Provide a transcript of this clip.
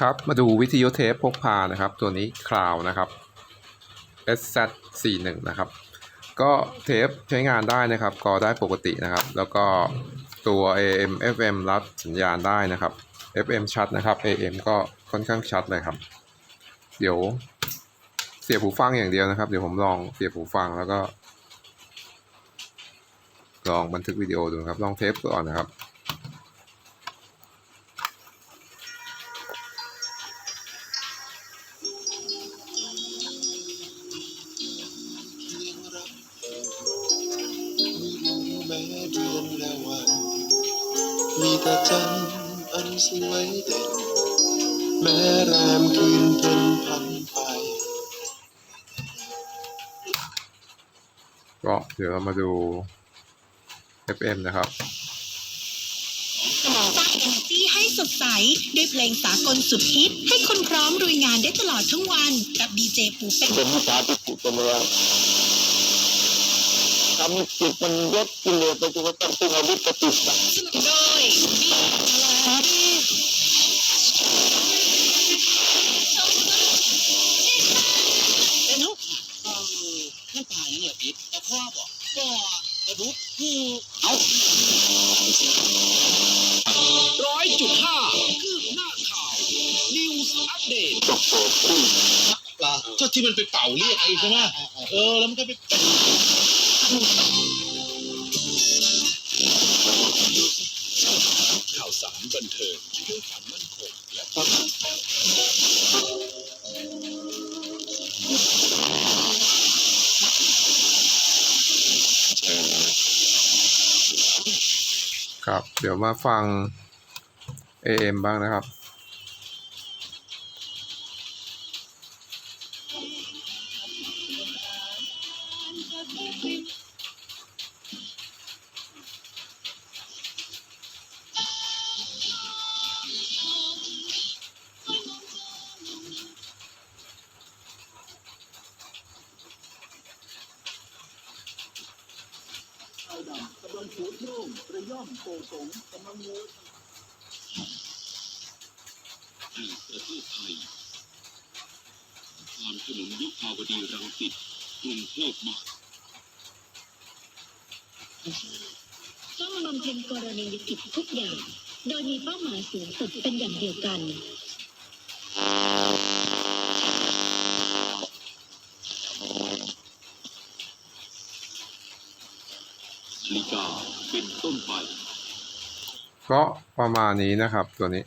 ครับมาดูวิทยุเทปพกพานะครับ ตัวนี้คลาวนะครับ SZ41 นะครับ ก็เทปใช้งานได้นะครับก็ได้ปกตินะครับ แล้วก็ตัว AM FM รับสัญญาณได้นะครับ FM ชัดนะครับ AM ก็ค่อนข้างชัดเลยครับ เดี๋ยวเสียบหูฟังอย่างเดียวนะครับ เดี๋ยวผมลองเสียบหูฟังแล้วก็ ลองบันทึกวิดีโอดูครับ ลองเทปก่อนนะครับ ดือนและวัน มีแต่จันทร์อันสวยเด่น แม้แรมคืนเป็นพันไปก็เดี๋ยวเรามาดู FM นะครับสร้างเอเนจีให้สดใส ด้วยเพลงสากลสุดฮิต ให้คนพร้อมรุยงานได้ตลอดทั้งวัน กับดีเจปูเป็กเป็นวิชาที่ถูกตัวเมือง ทำให้จิตมันยดกิเลสไปจนกระทั่งสิ้นอาวุธปฏิสัตว์สนุกโดยบีเป็นทุกเออนั่นตายยังเหรออิดตะครอบบอกก็กระดุกผู้เอาร้อยจุดห้าคืบหน้าข่าวนิวส์อัปเดตจบโผล่ขึ้นล่ะก็ที่มันไปเป่าเรียกไอ้ใช่ไหมเออ แล้วมันก็ไป ข่าวสารบันเทิงเพื่อความมั่นคงและความครับ เดี๋ยวมาฟัง AM บ้างนะครับ แห่งประเทศไทยความถนนยุคภาวดีรังสิตกรุงเทพมหาน ต้องบำเพ็ญกรณียกิจทุกอย่าง โดยมีเป้าหมายสูงสุดเป็นอย่างเดียวกันนาฬิกาเป็นต้นไป ก็ประมาณนี้นะครับตัวนี้